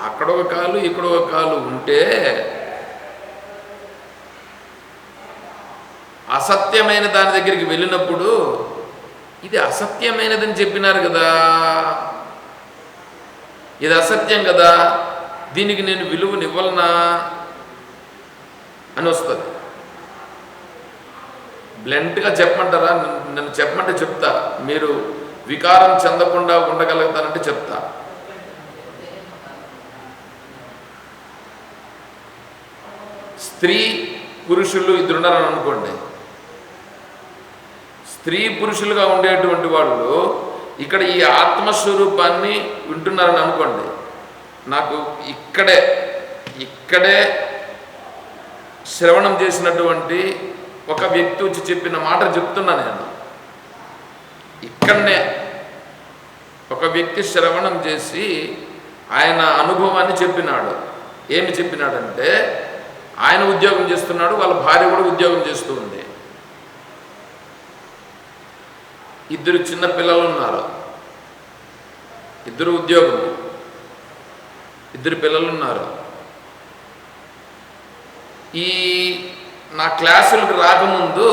అక్కడ ఒక కాలు ఇక్కడ ఒక కాలు ఉంటే అసత్యమైన దాని దగ్గరికి వెళ్ళినప్పుడు ఇది అసత్యమైనదని చెప్పినారు కదా. ఇది అసత్యం కదా. దీనికి నేను విలువనివ్వలనా అని వస్తుంది. బ్లెంట్గా చెప్పమంటారా? నన్ను- చెప్పమంటే చెప్తా. మీరు వికారం చెందకుండా ఉండగలుగుతానంటే చెప్తా. స్త్రీ పురుషులు ఇద్దరున్నారని అనుకోండి. స్త్రీ పురుషులుగా ఉండేటువంటి వాళ్ళు ఇక్కడ ఈ ఆత్మస్వరూపాన్ని వింటున్నారని అనుకోండి. నాకు ఇక్కడే ఇక్కడే శ్రవణం చేసినటువంటి ఒక వ్యక్తి వచ్చి చెప్పిన మాట చెప్తున్నా నేను. ఇక్కడనే ఒక వ్యక్తి శ్రవణం చేసి ఆయన అనుభవాన్ని చెప్పినాడు. ఏమి చెప్పినాడంటే ఆయన ఉద్యోగం చేస్తున్నాడు వాళ్ళ భార్య కూడా ఉద్యోగం చేస్తూ ఉంది. ఇద్దరు చిన్న పిల్లలు ఉన్నారు. ఇద్దరు ఉద్యోగం. ఇద్దరు పిల్లలు ఉన్నారు. ఈ నా క్లాసులకు రాకముందు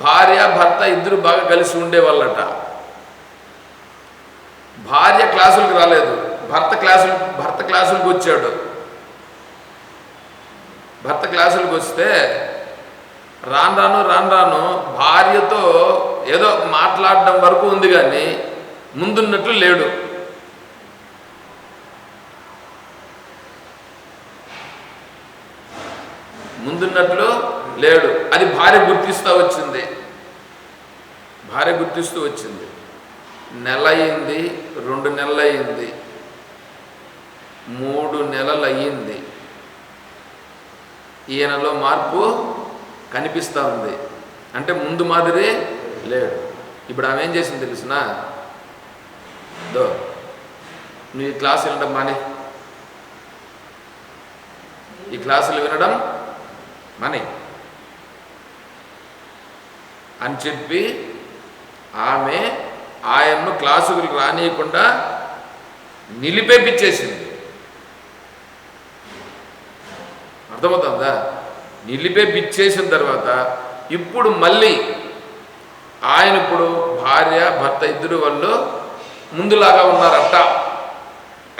భార్య భర్త ఇద్దరు బాగా కలిసి ఉండేవాళ్ళట. భార్య క్లాసులకు రాలేదు భర్త క్లాసులు భర్త క్లాసులకు వచ్చాడు. భర్త క్లాసులకు వస్తే రాను రాను రాను రాను భార్యతో ఏదో మాట్లాడడం వరకు ఉంది కానీ ముందున్నట్లు లేడు. ముందున్నట్లు లేడు. అది భార్య గుర్తిస్తూ వచ్చింది. భార్య గుర్తిస్తూ వచ్చింది. నెల అయింది రెండు నెలలు అయింది మూడు నెలలు అయ్యింది ఈయనలో మార్పు కనిపిస్తూ ఉంది. అంటే ముందు మాదిరి లేడు. ఇప్పుడు ఆమె ఏం చేసింది తెలుసిన? దో నువ్వు ఈ క్లాసు వినడం మానే. ఈ క్లాసులు వినడం మనీ. అని చెప్పి ఆమె ఆయన్ను క్లాసులకు రానియకుండా నిలిపేపించేసింది అర్థమవుతుందా? నిలిపేపిచ్చేసిన తర్వాత ఇప్పుడు మళ్ళీ ఆయన ఇప్పుడు భార్య భర్త ఇద్దరు వాళ్ళు ముందులాగా ఉన్నారట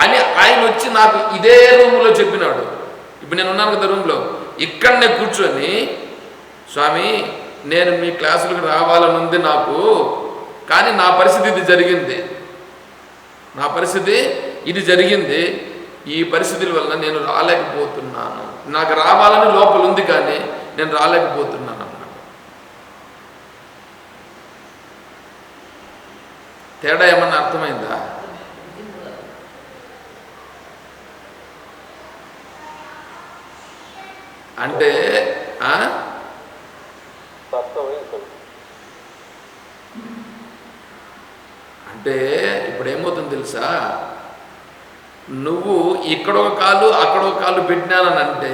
అని ఆయన వచ్చి నాకు ఇదే రూమ్లో చెప్పినాడు. ఇప్పుడు నేను ఉన్నాను కదా రూమ్లో. ఇక్కడనే కూర్చొని స్వామి నేను మీ క్లాసులకు రావాలని ఉంది నాకు కానీ నా పరిస్థితి ఇది జరిగింది. నా పరిస్థితి ఇది జరిగింది. ఈ పరిస్థితుల వల్ల నేను రాలేకపోతున్నాను. నాకు రావాలని లోపల ఉంది కానీ నేను రాలేకపోతున్నాను అన్నాడు. తేడా ఏమన్నా అర్థమైందా? అంటే ఆ? అంటే ఇప్పుడు ఏమవుతుంది తెలుసా? నువ్వు ఇక్కడ ఒక కాలు అక్కడ ఒక కాలు పెట్టినానని అంటే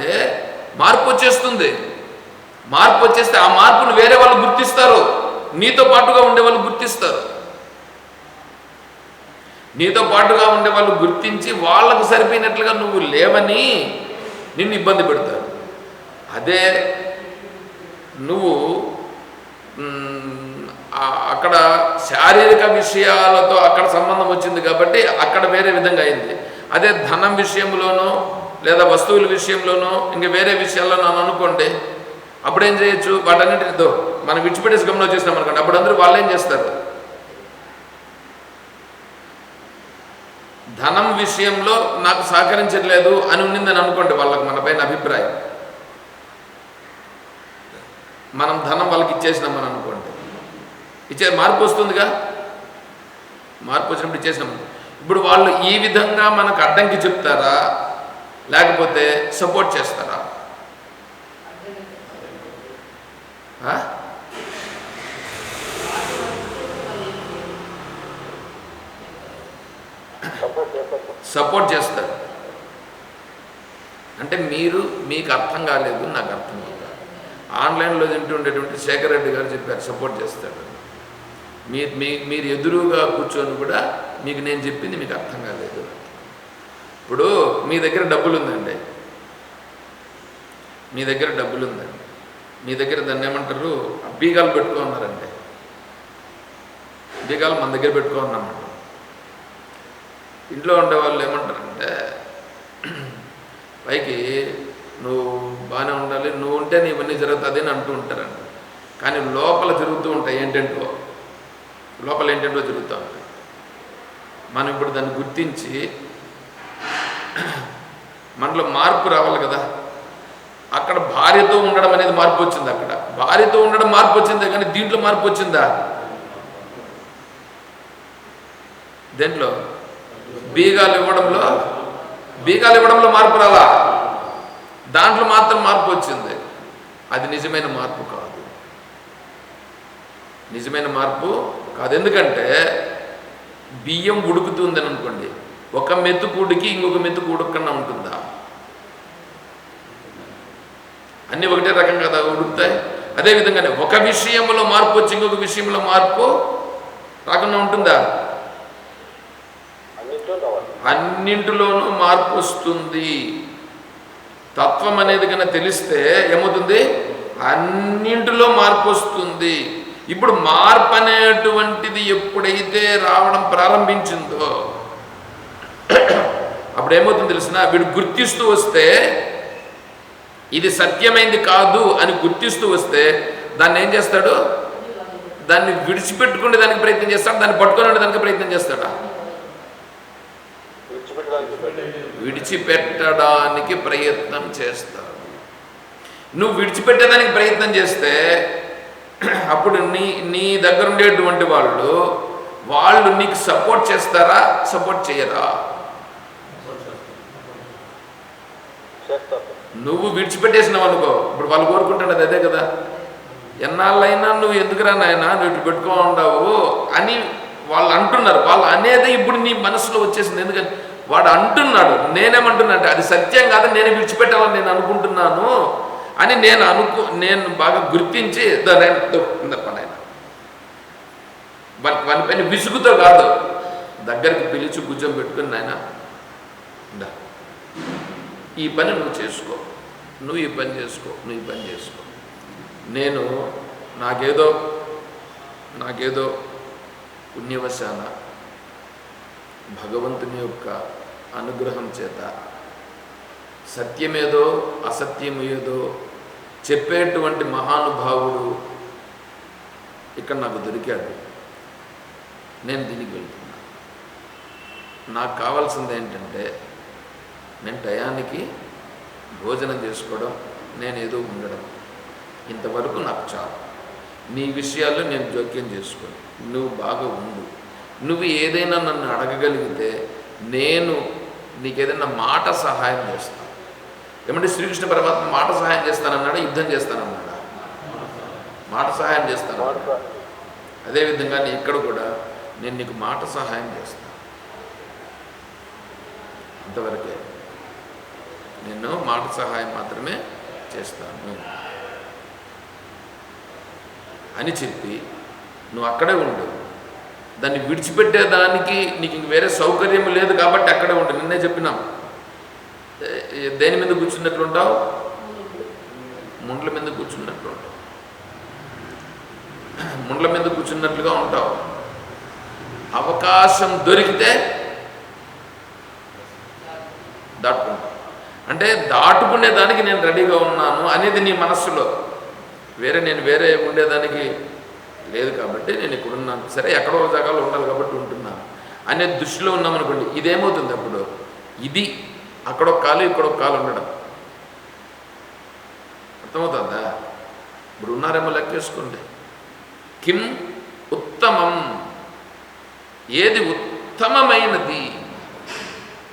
మార్పు వచ్చేస్తుంది. మార్పు వచ్చేస్తే ఆ మార్పును వేరే వాళ్ళు గుర్తిస్తారు. నీతో పాటుగా ఉండే వాళ్ళు గుర్తిస్తారు. నీతో పాటుగా ఉండే వాళ్ళు గుర్తించి వాళ్ళకు సరిపోయినట్లుగా నువ్వు లేవని నిన్ను ఇబ్బంది పెడతారు. అదే నువ్వు అక్కడ శారీరక విషయాలతో అక్కడ సంబంధం వచ్చింది కాబట్టి అక్కడ వేరే విధంగా అయింది. అదే ధనం విషయంలోనో లేదా వస్తువుల విషయంలోనో ఇంకా వేరే విషయాల్లోనో అని అనుకోండి అప్పుడు ఏం చేయొచ్చు వాటన్నిటితో మనం విడిచిపెట్టేసి గమనం చేసినాం అనుకోండి. అప్పుడు అందరూ వాళ్ళు ఏం చేస్తారు? ధనం విషయంలో నాకు సహకరించట్లేదు అని ఉండిందని అనుకోండి వాళ్ళకి మన పైన అభిప్రాయం. మనం ధనం వాళ్ళకి ఇచ్చేసినామని అనుకోండి. ఇచ్చే మార్పు వస్తుందిగా? మార్పు వచ్చినప్పుడు ఇచ్చేసినాం. ఇప్పుడు వాళ్ళు ఈ విధంగా మనకు అడ్డంకి చెప్తారా? లేకపోతే సపోర్ట్ చేస్తారా? సపోర్ట్ చేస్తారు. అంటే మీరు మీకు అర్థం కాలేదు నాకు అర్థం కాదు ఆన్లైన్లో తింటూ ఉండేటువంటి శేఖర్ రెడ్డి గారు చెప్పారు సపోర్ట్ చేస్తాడు మీరు మీరు ఎదురుగా కూర్చొని కూడా మీకు నేను చెప్పింది మీకు అర్థం కాలేదు. ఇప్పుడు మీ దగ్గర డబ్బులు ఉందండి మీ దగ్గర డబ్బులు ఉందండి మీ దగ్గర దాన్ని ఏమంటారు? బీగాలు పెట్టుకోన్నారండి బీగాలు మన దగ్గర పెట్టుకోన్నామంట ఇంట్లో ఉండే వాళ్ళు ఏమంటారంటే పైకి నువ్వు బాగానే ఉండాలి నువ్వు ఉంటే నీ ఇవన్నీ జరుగుతుంది అని అంటూ ఉంటారండి. కానీ లోపల జరుగుతూ ఉంటాయి ఏంటంటో లోపల ఏంటంటో జరుగుతూ ఉంటుంది మనం ఇప్పుడు దాన్ని గుర్తించి మనలో మార్పు రావాలి కదా. అక్కడ భార్యతో ఉండడం అనేది మార్పు వచ్చింది అక్కడ. భార్యతో ఉండడం మార్పు వచ్చిందే కానీ దీంట్లో మార్పు వచ్చిందా? దేంట్లో? బీగాలు ఇవ్వడంలో? బీగాలు ఇవ్వడంలో మార్పు రాలా? దాంట్లో మాత్రం మార్పు వచ్చింది. అది నిజమైన మార్పు కాదు. నిజమైన మార్పు కాదు ఎందుకంటే బియ్యం ఉడుకుతుందని అనుకోండి ఒక మెతుకుడికి ఇంకొక మెతుకు ఉడకన్నా ఉంటుందా? అన్నీ ఒకటే రకం కదా ఉడుకుతాయి. అదేవిధంగానే ఒక విషయంలో మార్పు వచ్చి ఇంకొక విషయంలో మార్పు రాకుండా ఉంటుందా? అన్నింటిలోనూ మార్పు వస్తుంది. తత్వం అనేది కన్నా తెలిస్తే ఏమవుతుంది? అన్నింటిలో మార్పు వస్తుంది. ఇప్పుడు మార్పు అనేటువంటిది ఎప్పుడైతే రావడం ప్రారంభించిందో అప్పుడు ఏమవుతుంది తెలిసిన? వీడు గుర్తిస్తూ వస్తే ఇది సత్యమైంది కాదు అని గుర్తిస్తూ వస్తే దాన్ని ఏం చేస్తాడు? దాన్ని విడిచిపెట్టుకునే దానికి ప్రయత్నం చేస్తాడు దాన్ని పట్టుకునే దానికి ప్రయత్నం చేస్తాడా? విడిచిపెట్టడానికి ప్రయత్నం చేస్తాడు. నువ్వు విడిచిపెట్టేదానికి ప్రయత్నం చేస్తే అప్పుడు నీ నీ దగ్గర ఉండేటువంటి వాళ్ళు వాళ్ళు నీకు సపోర్ట్ చేస్తారా సపోర్ట్ చేయరా? నువ్వు విడిచిపెట్టేసినావు అనుకో ఇప్పుడు వాళ్ళు కోరుకుంటున్నది అదే కదా. ఎన్నాళ్ళైనా నువ్వు ఎందుకురా నాయనా నువ్వు ఇటు పెట్టుకో ఉండవు అని వాళ్ళు అంటున్నారు. వాళ్ళు అనేది ఇప్పుడు నీ మనసులో వచ్చేసింది. ఎందుకంటే వాడు అంటున్నాడు. నేనేమంటున్నా అంటే అది సత్యం కాదు నేను విడిచిపెట్టాలని నేను అనుకుంటున్నాను. అని నేను అనుకు నేను బాగా గుర్తించి పనైనా వాని పైన విసుగుతో కాదు. దగ్గరికి పిలిచి గుజ్జం పెట్టుకుని నాయన ఈ పని నువ్వు చేసుకో. నువ్వు ఈ పని చేసుకో నువ్వు ఈ పని చేసుకో. నేను నాకేదో నాకేదో పుణ్యవశాన భగవంతుని యొక్క అనుగ్రహం చేత సత్యమేదో అసత్యం ఏదో చెప్పేటువంటి మహానుభావుడు ఇక్కడ నాకు దొరికాడు. నేను దీనికి వెళ్తున్నా. నాకు కావాల్సింది ఏంటంటే నేను టయానికి భోజనం చేసుకోవడం నేను ఏదో ఉండడం. ఇంతవరకు నాకు చాలు. నీ విషయాల్లో నేను జోక్యం చేసుకోను. నువ్వు బాగా ఉండు. నువ్వు ఏదైనా నన్ను అడగగలిగితే నేను నీకు ఏదైనా మాట సహాయం చేస్తాను ఏమంటే శ్రీకృష్ణ పరమాత్మ మాట సహాయం చేస్తానన్నాడా? యుద్ధం చేస్తానన్నాడా? మాట సహాయం చేస్తాను. అదేవిధంగా నీ ఇక్కడ కూడా నేను నీకు మాట సహాయం చేస్తాను. అంతవరకే నేను మాట సహాయం మాత్రమే చేస్తాను. అని చెప్పి నువ్వు అక్కడే ఉండు. దాన్ని విడిచిపెట్టేదానికి నీకు ఇంక వేరే సౌకర్యం లేదు కాబట్టి అక్కడే ఉండు. నిన్నే చెప్పినాం. దేని మీద కూర్చున్నట్లు ఉంటావు ముండ్ల మీద కూర్చున్నట్లు ఉంటావు ముండ్ల మీద కూర్చున్నట్లుగా ఉంటావు. అవకాశం దొరికితే దాటుకుంటావు. అంటే దాటుకునే దానికి నేను రెడీగా ఉన్నాను అనేది నీ మనస్సులో. వేరే నేను వేరే ఉండేదానికి లేదు కాబట్టి నేను ఇక్కడ ఉన్నాను. సరే ఎక్కడో ఒక జాగాలో ఉండాలి కాబట్టి ఉంటున్నాను. అనే దృష్టిలో ఉన్నామనుకోండి ఇదేమవుతుంది అప్పుడు? ఇది అక్కడొక కాలు ఇక్కడొక కాలు ఉండడం అర్థమవుతుందా? ఇప్పుడు ఉన్నారేమో లెక్కేసుకోండి. కిం ఉత్తమం? ఏది ఉత్తమమైనది?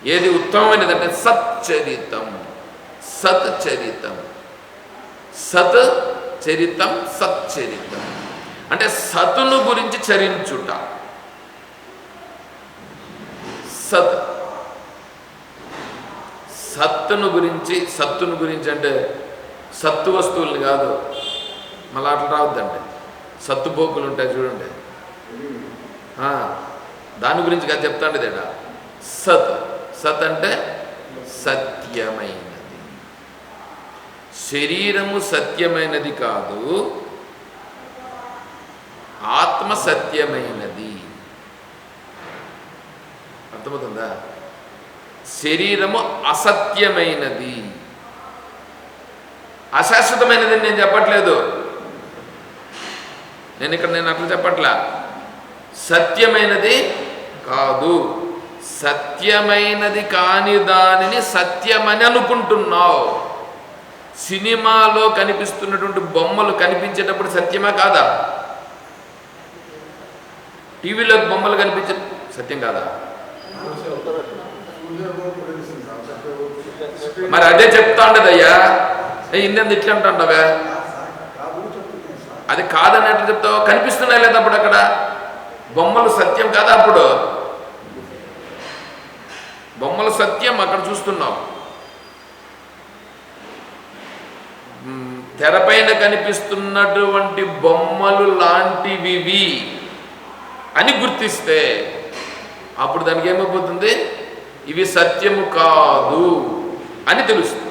ఏది ఉత్తమమైనది అంటే సచ్చరితం. సత్చరితం. సత్ చరితం సచ్చరితం. అంటే సతును గురించి చరించుట. సత్ సత్తును గురించి సత్తును గురించి అంటే సత్తు వస్తువుల్ని కాదు. మళ్ళీ అట్లా రావద్దండి. సత్తుపోకులు ఉంటాయి చూడండి. దాని గురించి కాదు చెప్తాండి తేడా. సత్ సత్ అంటే సత్యమైనది. శరీరము సత్యమైనది కాదు. ఆత్మ సత్యమైనది. అర్థమవుతుందా? శరీరము అసత్యమైనది. అశాశ్వతమైనది నేను చెప్పట్లేదు. నేను ఇక్కడ నేను అట్లా చెప్పట్లా. సత్యమైనది కాదు. సత్యమైనది కాని దానిని సత్యమని అనుకుంటున్నావు. సినిమాలో కనిపిస్తున్నటువంటి బొమ్మలు కనిపించేటప్పుడు సత్యమా కాదా? టీవీలో బొమ్మలు కనిపించే సత్యం కాదా? మరి అదే చెప్తా ఉండదయ్యా ఇందెందు ఇట్లా అంటావే అది కాదని ఎట్లా చెప్తావు? కనిపిస్తున్నాయి లేదా అప్పుడు అక్కడ? బొమ్మలు సత్యం కాదా అప్పుడు? బొమ్మలు సత్యం అక్కడ చూస్తున్నావు. తెరపైన కనిపిస్తున్నటువంటి బొమ్మలు లాంటివివి అని గుర్తిస్తే అప్పుడు దానికి ఏమైపోతుంది? ఇవి సత్యము కాదు అని తెలుస్తుంది.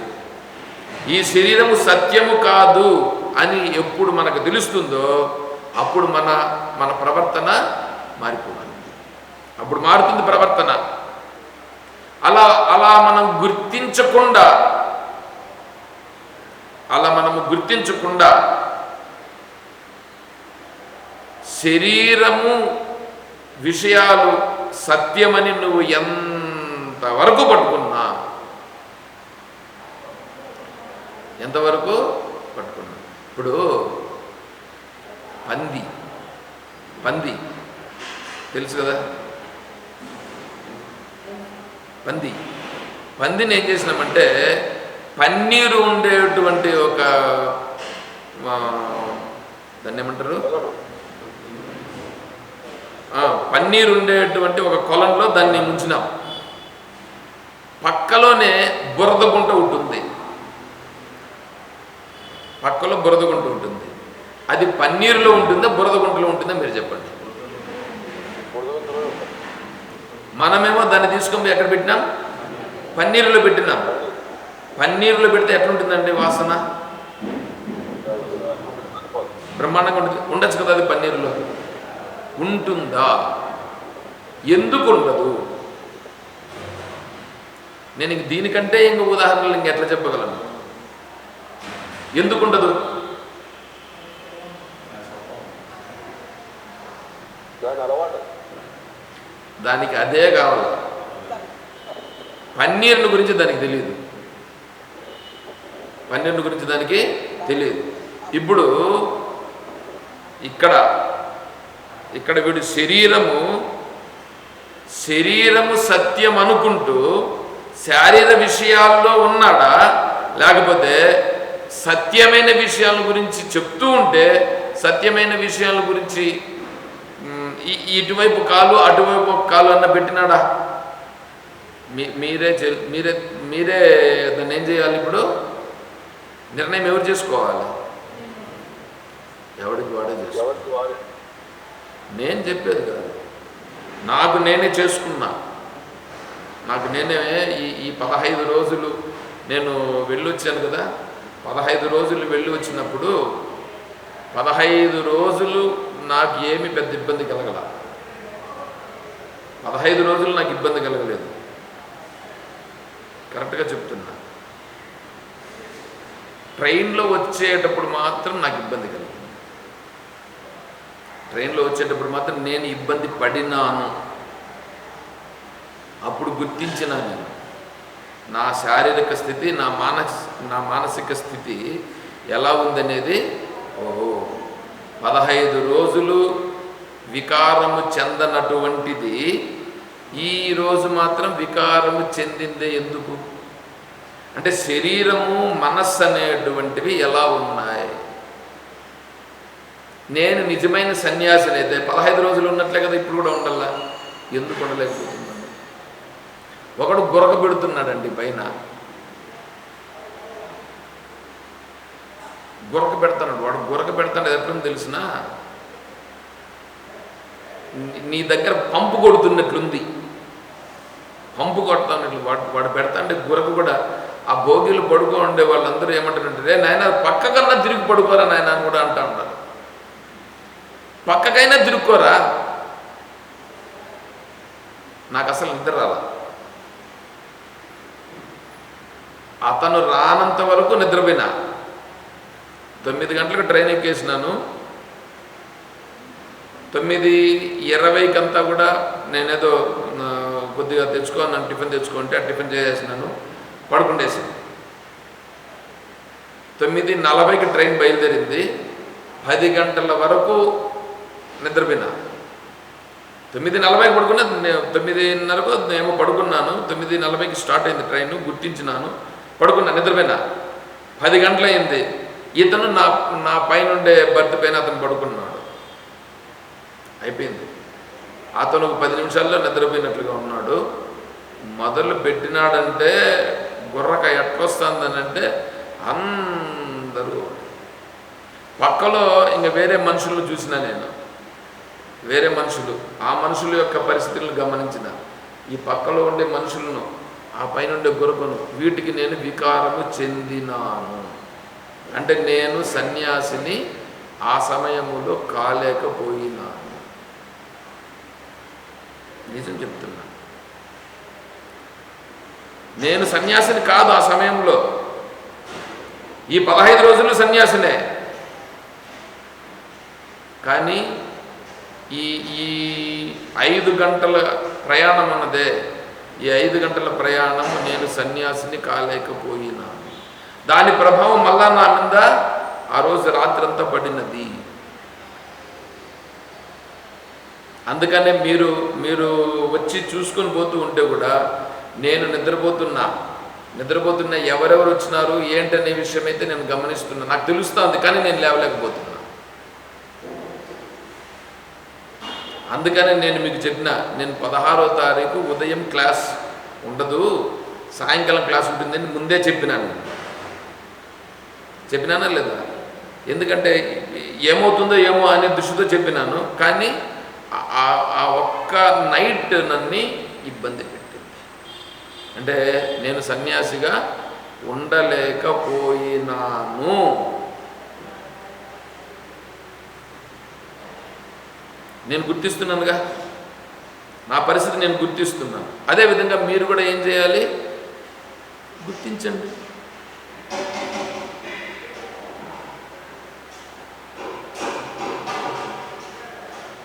ఈ శరీరము సత్యము కాదు అని ఎప్పుడు మనకు తెలుస్తుందో అప్పుడు మన మన ప్రవర్తన మారిపోతుంది అప్పుడు మారుతుంది ప్రవర్తన. అలా అలా మనం గుర్తించకుండా అలా మనము గుర్తించకుండా శరీరము విషయాలు సత్యమని నువ్వు ఎంత ఎంతవరకు పట్టుకున్నా? ఎంతవరకు పట్టుకున్నా? ఇప్పుడు పంది పంది తెలుసు కదా? పంది. పందిని ఏం చేసినామంటే పన్నీరు ఉండేటువంటి ఒక దాన్ని ఏమంటారు? పన్నీరు ఉండేటువంటి ఒక కొలంలో దాన్ని ముంచినాం. పక్కలోనే బురద గుంట ఉంటుంది. పక్కలో బురద గుంట ఉంటుంది. అది పన్నీరులో ఉంటుందా బురద గుంటలో ఉంటుందా మీరు చెప్పండి. మనమేమో దాన్ని తీసుకొని ఎక్కడ పెట్టినాం? పన్నీరులో పెట్టినాం. పన్నీరులో పెడితే ఎట్లుంటుందండి వాసన? బ్రహ్మాండంగా ఉంటుంది? ఉండొచ్చు కదా అది పన్నీరులో. ఉంటుందా? ఎందుకు ఉండదు? నేను ఇంక దీనికంటే ఇంక ఉదాహరణలు ఇంక ఎట్లా చెప్పగలను? ఎందుకు ఉండదు దాని అలవాటు. దానికి అదే కావాలి. పన్నీరుని గురించి దానికి తెలియదు. పన్నీరుని గురించి దానికి తెలియదు. ఇప్పుడు ఇక్కడ ఇక్కడ వీడు శరీరము శరీరము సత్యం అనుకుంటూ శారీర విషయాల్లో ఉన్నాడా? లేకపోతే సత్యమైన విషయాల గురించి చెప్తూ ఉంటే సత్యమైన విషయాల గురించి ఇటువైపు కాలు అటువైపు కాలు అన్న పెట్టినాడా? మీరే మీరే మీరే దాన్ని ఏం చేయాలి ఇప్పుడు? నిర్ణయం ఎవరు చేసుకోవాలి? ఎవడికి వాడే చేసుకోవాలి? ఎవరికి నేను చెప్పేది కాదు. నాకు నేనే చేసుకున్నా. నాకు నేనే ఈ ఈ పదహైదు రోజులు నేను వెళ్ళొచ్చాను కదా. పదహైదు రోజులు వెళ్ళి వచ్చినప్పుడు పదహైదు రోజులు నాకు ఏమి పెద్ద ఇబ్బంది కలగల. పదహైదు రోజులు నాకు ఇబ్బంది కలగలేదు. కరెక్ట్గా చెప్తున్నా. ట్రైన్లో వచ్చేటప్పుడు మాత్రం నాకు ఇబ్బంది కలిగింది ట్రైన్లో వచ్చేటప్పుడు మాత్రం నేను ఇబ్బంది పడినాను. అప్పుడు గుర్తించిన నేను. నా శారీరక స్థితి నా మానస్ నా మానసిక స్థితి ఎలా ఉందనేది ఓహో పదహైదు రోజులు వికారము చెందనటువంటిది. ఈరోజు మాత్రం వికారము చెందిందే ఎందుకు? అంటే శరీరము మనస్సు అనేటువంటివి ఎలా ఉన్నాయి? నేను నిజమైన సన్యాసిని అయితే పదహైదు రోజులు ఉన్నట్లే కదా ఇప్పుడు కూడా ఉండాలా? ఎందుకు ఉండలేకపోతుంది ఒకడు గురక పెడుతున్నాడండి పైన. గురక పెడతాడు వాడు గురక పెడతాడు ఎప్పుడు తెలిసిన? నీ దగ్గర పంపు కొడుతున్నట్లుంది. పంపు కొడతాను వాడు వాడు పెడతాంటే గురక గురకు కూడా ఆ భోగిలు పడుకో ఉండే వాళ్ళందరూ ఏమంటారంటే రే నాయన పక్కకన్నా తిరిగి పడుకోరా నాయన అని కూడా అంటా ఉంటారు. పక్కకైనా తిరుక్కోరా? నాకు అసలు నిద్ర రాలా. అతను రానంత వరకు నిద్రపోయినా. తొమ్మిది గంటలకు ట్రైన్ ఎక్కేసినాను. తొమ్మిది ఇరవైకి అంతా కూడా నేనేదో కొద్దిగా తెచ్చుకోను టిఫిన్ తెచ్చుకుంటే ఆ టిఫిన్ చేసేసినాను. పడుకుండేసాను తొమ్మిది నలభైకి ట్రైన్ బయలుదేరింది. పది గంటల వరకు నిద్రపోయినా. తొమ్మిది నలభైకి పడుకున్నా తొమ్మిదిన్నరకు ఏమో పడుకున్నాను. తొమ్మిది నలభైకి స్టార్ట్ అయింది ట్రైన్ గుర్తించినాను. పడుకున్నా నిద్రపోయినా. పది గంటలైంది ఇతను నా నా పైన ఉండే బర్త్ పైన అతను పడుకున్నాడు. అయిపోయింది. అతను పది నిమిషాల్లో నిద్రపోయినట్లుగా ఉన్నాడు. మొదలు పెట్టినాడంటే గుర్రక ఎట్లొస్తుందనంటే అందరూ పక్కలో ఇంక వేరే మనుషులు చూసిన నేను. వేరే మనుషులు. ఆ మనుషుల యొక్క పరిస్థితులను గమనించిన. ఈ పక్కలో ఉండే మనుషులను ఆ పైన ఉండే గురకను వీటికి నేను వికారము చెందినాను. అంటే నేను సన్యాసిని ఆ సమయములో కాలేకపోయినాను. నిజం చెప్తున్నా. నేను సన్యాసిని కాదు ఆ సమయంలో. ఈ పదహైదు రోజులు సన్యాసినే. కానీ ఈ ఈ ఐదు గంటల ప్రయాణం అన్నదే ఈ ఐదు గంటల ప్రయాణం నేను సన్యాసిని కాలేకపోయినా. దాని ప్రభావం మళ్ళా నా మీద ఆ రోజు రాత్రంతా పడినది. అందుకనే మీరు మీరు వచ్చి చూసుకొని పోతూ ఉంటే కూడా నేను నిద్రపోతున్నా. నిద్రపోతున్న ఎవరెవరు వచ్చినారు ఏంటనే విషయం అయితే నేను గమనిస్తున్నా. నాకు తెలుస్తుంది కానీ నేను లేవలేకపోతున్నా. అందుకనే నేను మీకు చెప్పిన నేను పదహారో తారీఖు ఉదయం క్లాస్ ఉండదు సాయంకాలం క్లాస్ ఉంటుందని ముందే చెప్పినాను. చెప్పినానా లేదా? ఎందుకంటే ఏమవుతుందో ఏమో అనే దృష్టితో చెప్పినాను కానీ ఆ- ఆ- ఆ ఒక్క నైట్ నన్ను ఇబ్బంది పెట్టింది. అంటే నేను సన్యాసిగా ఉండలేకపోయినాను. నేను గుర్తిస్తున్నానుగా. నా పరిస్థితి నేను గుర్తిస్తున్నాను. అదేవిధంగా మీరు కూడా ఏం చేయాలి? గుర్తించండి.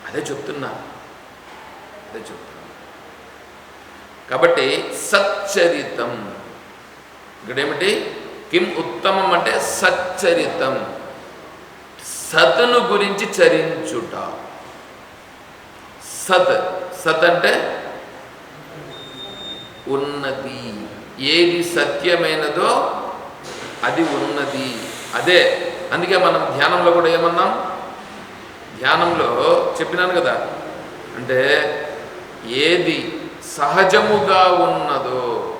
అదే చెప్తున్నా. అదే చెప్తున్నా. కాబట్టి సచ్చరితం. ఇక్కడేమిటి? కిం ఉత్తమం అంటే సచ్చరితం. సతను గురించి చరించుట. సత్ సత్ అంటే ఉన్నది. ఏది సత్యమైనదో అది ఉన్నది. అదే. అందుకే మనం ధ్యానంలో కూడా ఏమన్నాం? ధ్యానంలో చెప్పినాను కదా. అంటే ఏది సహజముగా ఉన్నదో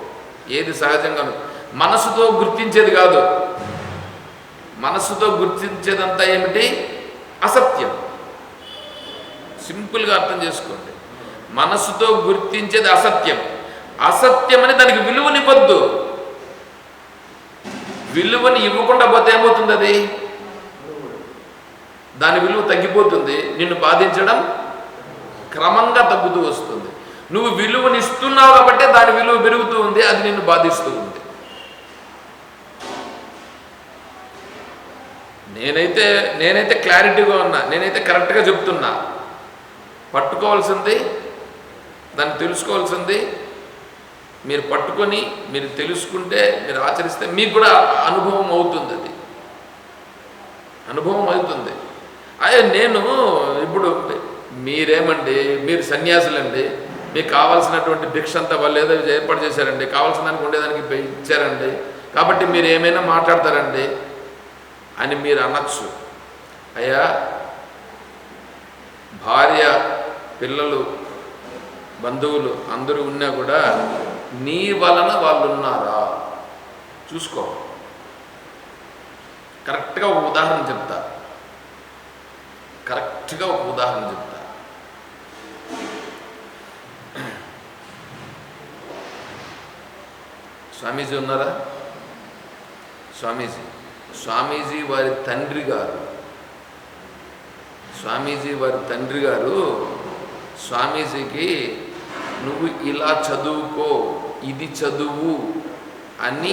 ఏది సహజంగా మనసుతో గుర్తించేది కాదు. మనసుతో గుర్తించేదంతా ఏమిటి? అసత్యం. సింపుల్గా అర్థం చేసుకోండి. మనసుతో గుర్తించేది అసత్యం. అసత్యం అని దానికి విలువనివ్వద్దు విలువని ఇవ్వకుండా పోతే ఏమవుతుంది అది? దాని విలువ తగ్గిపోతుంది. నిన్ను బాధించడం క్రమంగా తగ్గుతూ వస్తుంది. నువ్వు విలువనిస్తున్నావు కాబట్టి దాని విలువ పెరుగుతూ ఉంది అది నిన్ను బాధిస్తూ ఉంది. నేనైతే నేనైతే క్లారిటీగా ఉన్నా. నేనైతే కరెక్ట్గా చెప్తున్నా. పట్టుకోవాల్సింది దాన్ని తెలుసుకోవాల్సింది. మీరు పట్టుకొని మీరు తెలుసుకుంటే మీరు ఆచరిస్తే మీకు కూడా అనుభవం అవుతుంది అది. అనుభవం అవుతుంది. అదే నేను ఇప్పుడు మీరేమండి మీరు సన్యాసులండి మీకు కావాల్సినటువంటి భిక్ష అంతా వాళ్ళు ఏదో ఏర్పాటు చేశారండి కావాల్సిన దానికి ఉండేదానికి ఇచ్చారండి కాబట్టి మీరు ఏమైనా మాట్లాడతారండి అని మీరు అనొచ్చు. అయ్యా భార్య పిల్లలు బంధువులు అందరూ ఉన్నా కూడా నీ వలన వాళ్ళు ఉన్నారా చూసుకో. కరెక్ట్గా ఒక ఉదాహరణ చెప్తా. కరెక్ట్గా ఒక ఉదాహరణ చెప్తా. స్వామీజీ ఉన్నారా? స్వామీజీ. స్వామీజీ వారి తండ్రి గారు. స్వామీజీ వారి తండ్రి గారు స్వామీజీకి నువ్వు ఇలా చదువుకో ఇది చదువు అని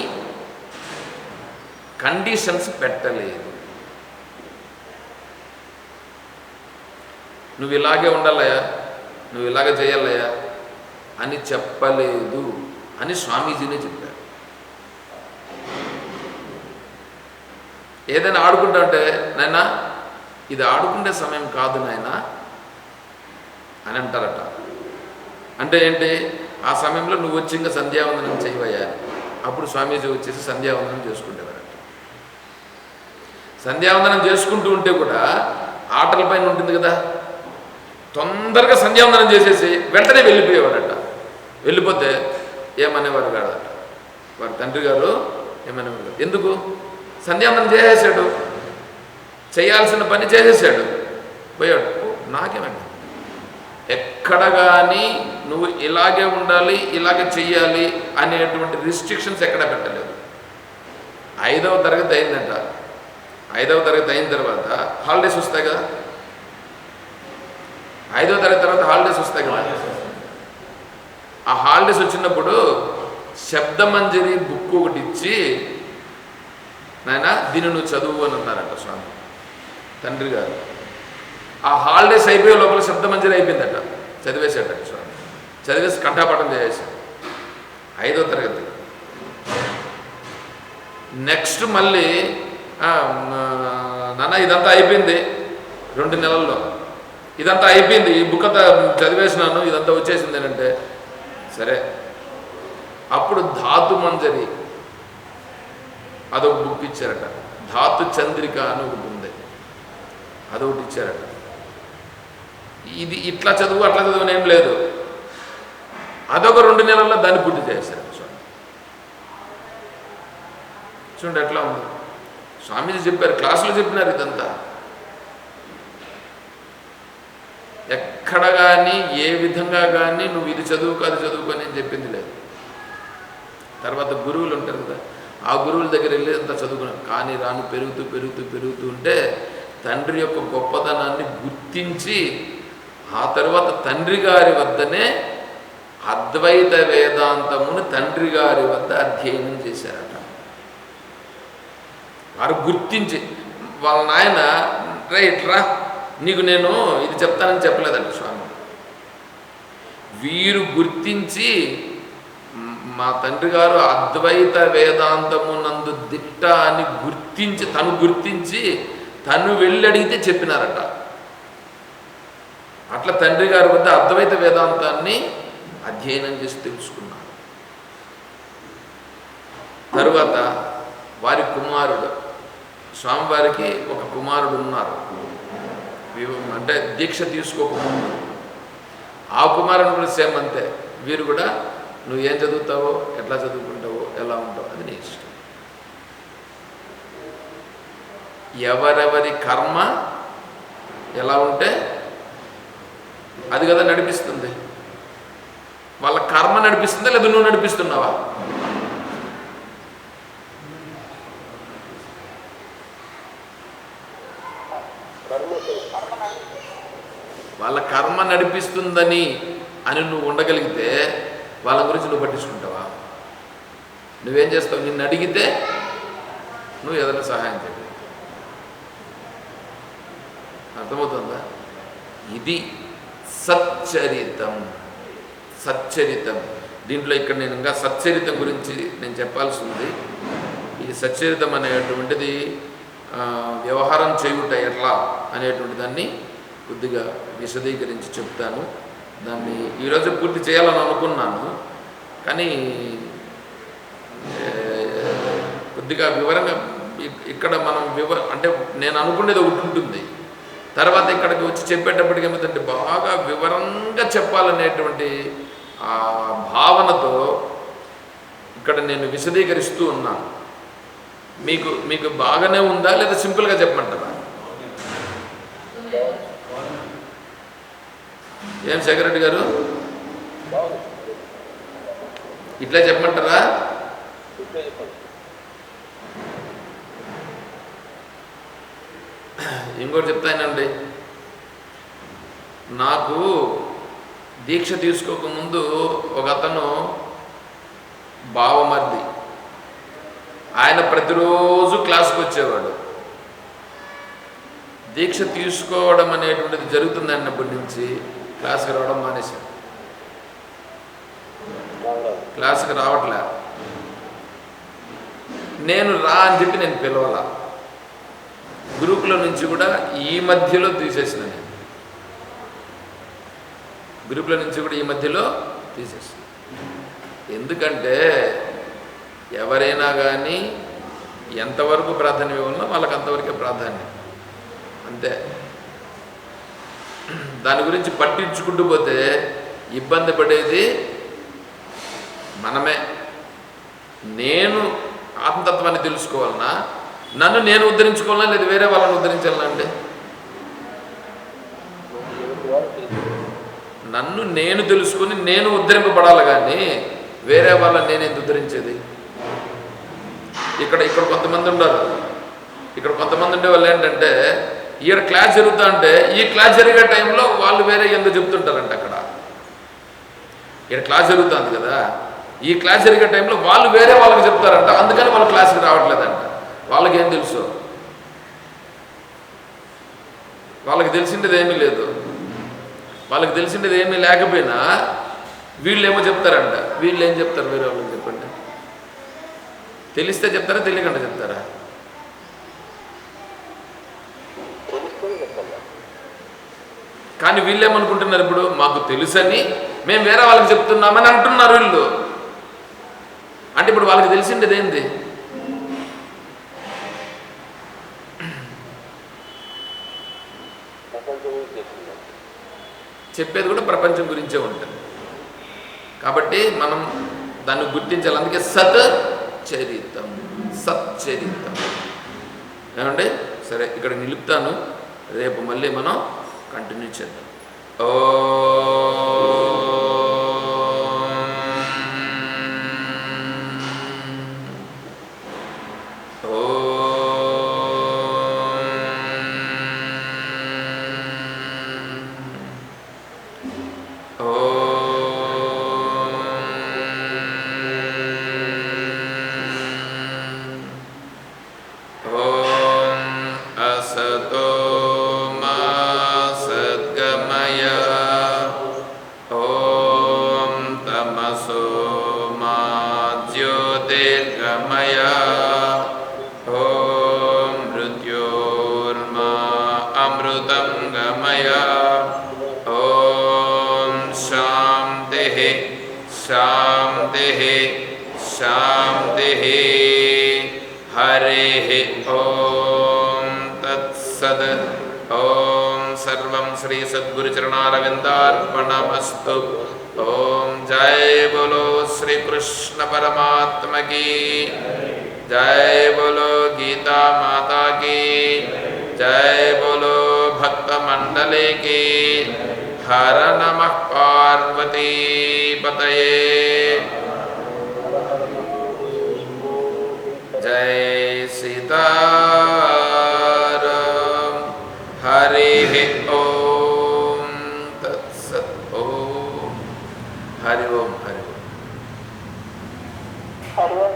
కండిషన్స్ పెట్టలేదు. నువ్వు ఇలాగే ఉండాలయ్యా నువ్వు ఇలాగే చేయాలయ్యా అని చెప్పలేదు అని స్వామీజీనే చెప్పారు. ఏదైనా ఆడుకుంటా అంటే నాయన ఇది ఆడుకునే సమయం కాదు నాయనా అని అంటారట. అంటే ఏంటి? ఆ సమయంలో నువ్వు వచ్చి ఇంకా సంధ్యావందనం చేయవయ్యా. అప్పుడు స్వామీజీ వచ్చేసి సంధ్యావందనం చేసుకుంటేవారట. సంధ్యావందనం చేసుకుంటూ ఉంటే కూడా ఆటల పైన ఉంటుంది కదా. తొందరగా సంధ్యావందనం చేసేసి వెంటనే వెళ్ళిపోయేవారట. వెళ్ళిపోతే ఏమనేవారు కాదట. వారి తండ్రి గారు ఏమనేవారు? ఎందుకు? సంధ్యావందనం చేసేసాడు. చేయాల్సిన పని చేసేసాడు. పోయాడు. నాకేమంట నాకేమండి ఎక్కడ కానీ నువ్వు ఇలాగే ఉండాలి ఇలాగే చెయ్యాలి అనేటువంటి రిస్ట్రిక్షన్స్ ఎక్కడ పెట్టలేదు. ఐదవ తరగతి అయిందంట. ఐదవ తరగతి అయిన తర్వాత హాలిడేస్ వస్తాయి కదా? ఐదవ తరగతి తర్వాత హాలిడేస్ వస్తాయి కదా? ఆ హాలిడేస్ వచ్చినప్పుడు శబ్దమంజరి బుక్ ఒకటి ఇచ్చి నాయన దీన్ని నువ్వు చదువు అని అన్నారట స్వామి. తండ్రి గారు. ఆ హాలిడేస్ అయిపోయే లోపల శబ్దమంజరి అయిపోయిందట. చదివేశాడట స్వామి. చదివేసి కంఠాపాఠం చేసేసాడు ఐదో తరగతి. నెక్స్ట్ మళ్ళీ నాన్న ఇదంతా అయిపోయింది. రెండు నెలల్లో. ఇదంతా అయిపోయింది. ఈ బుక్ అంతా చదివేసినాను. ఇదంతా వచ్చేసింది అంటే సరే. అప్పుడు ధాతు మంజరి అదొక బుక్ ఇచ్చారట. ధాతు చంద్రిక అని ఒకటి ఉంది. అదొకటి ఇచ్చారట. ఇది ఇట్లా చదువు అట్లా చదువు అని ఏం లేదు. అదొక రెండు నెలల్లో దాన్ని పూర్తి చేశారు చూడండి చూడండి ఎట్లా ఉంది. స్వామీజీ చెప్పారు క్లాసులు చెప్పినారు ఇదంతా. ఎక్కడ కానీ ఏ విధంగా కానీ నువ్వు ఇది చదువు కాదు చదువుకొని అని చెప్పింది లేదు. తర్వాత గురువులు ఉంటారు కదా ఆ గురువుల దగ్గర వెళ్ళి అంతా చదువుకున్నాను కానీ రాను పెరుగుతూ పెరుగుతూ పెరుగుతూ ఉంటే తండ్రి యొక్క గొప్పతనాన్ని గుర్తించి ఆ తర్వాత తండ్రి గారి వద్దనే అద్వైత వేదాంతమును తండ్రి గారి వద్ద అధ్యయనం చేశారట. వారు గుర్తించి వాళ్ళ నాయన రైట్ రా నీకు నేను ఇది చెప్తానని చెప్పలేదండి స్వామి. వీరు గుర్తించి మా తండ్రి గారు అద్వైత వేదాంతము నందు దిట్ట అని గుర్తించి తను గుర్తించి తను వెళ్ళి అడిగితే చెప్పినారట. అట్లా తండ్రి గారి వద్ద అద్వైత వేదాంతాన్ని అధ్యయనం చేసి తెలుసుకున్నారు. తరువాత వారి కుమారుడు స్వామివారికి ఒక కుమారుడు ఉన్నారు. అంటే దీక్ష తీసుకోకముందు. ఆ కుమారుడు కూడా సేమ్ అంతే. వీరు కూడా నువ్వు ఏం చదువుతావో ఎట్లా చదువుకుంటావో ఎలా ఉంటావు అది నీ ఇష్టం. ఎవరెవరి కర్మ ఎలా ఉంటే అది కదా నడిపిస్తుంది. వాళ్ళ కర్మ నడిపిస్తుందా లేదా నువ్వు నడిపిస్తున్నావా? వాళ్ళ కర్మ నడిపిస్తుందని అని నువ్వు ఉండగలిగితే వాళ్ళ గురించి నువ్వు పట్టించుకుంటావా? నువ్వేం చేస్తావు? నిన్ను అడిగితే నువ్వు ఏదైనా సహాయం చేయాలి అర్థమవుతుందా? ఇది సచ్చరితం. సచ్చరితం. దీంట్లో ఇక్కడ నేను ఇంకా సచ్చరితం గురించి నేను చెప్పాల్సి ఉంది ఈ సచ్చరితం అనేటువంటిది వ్యవహారం చేయుట ఎట్లా అనేటువంటి దాన్ని కొద్దిగా విశదీకరించి చెప్తాను. దాన్ని ఈరోజు పూర్తి చేయాలని అనుకున్నాను. కానీ కొద్దిగా వివరంగా ఇక్కడ మనం వివ అంటే నేను అనుకునేది ఒకటి ఉంటుంది. తర్వాత ఇక్కడికి వచ్చి చెప్పేటప్పటికి ఏమిటంటే బాగా వివరంగా చెప్పాలనేటువంటి ఆ భావనతో ఇక్కడ నేను విశదీకరిస్తూ ఉన్నాను. మీకు మీకు బాగానే ఉందా లేదా సింపుల్గా చెప్పమంటారా ఏం శేఖర్ రెడ్డి గారు ఇట్లా చెప్పమంటారా ఇప్పుడే చెప్పండి ఇంకోటి చెప్తానండి నాకు దీక్ష తీసుకోకముందు ఒక అతను బావమర్ది. ఆయన ప్రతిరోజు క్లాస్కి వచ్చేవాడు. దీక్ష తీసుకోవడం అనేటువంటిది జరుగుతుంది అన్నప్పటి నుంచి. క్లాస్కి రావడం మానేశాడు. క్లాస్కి రావట్లే. నేను రా అని చెప్పి నేను పిలవాలా? గ్రూపుల నుంచి కూడా ఈ మధ్యలో తీసేసిన నేను. నుంచి కూడా ఈ మధ్యలో తీసేసిన. ఎందుకంటే ఎవరైనా కానీ ఎంతవరకు ప్రాధాన్యం ఇవ్వాలో వాళ్ళకి అంతవరకే ప్రాధాన్యం. అంతే. దాని గురించి పట్టించుకుంటూ పోతే ఇబ్బంది పడేది మనమే. నేను ఆత్మతత్వాన్ని తెలుసుకోవాలన్నా నన్ను నేను ఉద్ధరించుకోవాలా లేదు వేరే వాళ్ళని ఉద్ధరించాలన్నా అండి నన్ను నేను తెలుసుకుని నేను ఉద్ధరింపబడాలి కానీ వేరే వాళ్ళని నేను ఎందుకు ఉద్ధరించేది? ఇక్కడ ఇక్కడ కొంతమంది ఉన్నారు. ఇక్కడ కొంతమంది ఉండే వాళ్ళు ఏంటంటే ఈయన క్లాస్ జరుగుతా అంటే ఈ క్లాస్ జరిగే టైంలో వాళ్ళు వేరే ఎందుకు చెప్తుంటారంట అక్కడ? ఇక్కడ క్లాస్ జరుగుతుంది కదా. ఈ క్లాస్ జరిగే టైంలో వాళ్ళు వేరే వాళ్ళకి చెప్తారంట అందుకని వాళ్ళు క్లాస్కి రావట్లేదంట. వాళ్ళకి ఏం తెలుసు? వాళ్ళకి తెలిసిండేది ఏమీ లేదు. వాళ్ళకి తెలిసిండేది ఏమీ లేకపోయినా వీళ్ళు ఏమో చెప్తారంట. వీళ్ళు ఏం చెప్తారు వేరే వాళ్ళకి చెప్పండి? తెలిస్తే చెప్తారా తెలియకుండా చెప్తారా? కానీ వీళ్ళు ఏమనుకుంటున్నారు ఇప్పుడు? మాకు తెలుసని మేము వేరే వాళ్ళకి చెప్తున్నామని అంటున్నారు వీళ్ళు. అంటే ఇప్పుడు వాళ్ళకి తెలిసిండేది ఏంది ప్రపంచం గురించి తెలిసిందా చెప్పేది కూడా ప్రపంచం గురించే ఉంటుంది. కాబట్టి మనం దాన్ని గుర్తించాలి. అందుకే సత్ చరితం సచ్చరితం ఏమండి? సరే ఇక్కడ నిలుపుతాను. రేపు మళ్ళీ మనం కంటిన్యూ చేద్దాం. ఓ हरे हरेः ॐ तत्सद्। ॐ सर्वं श्रीसद्गुरुचरणारविन्दार्पणमस्तु ॐ जय बोलो श्रीकृष्ण परमात्मा की। जय बोलो गीता माता की। जय बोलो भक्त मंडले की। हर नमः पार्वती पतये। जय सीता हरि ओम तत्सत ओम हरि ओम। हरि ओम।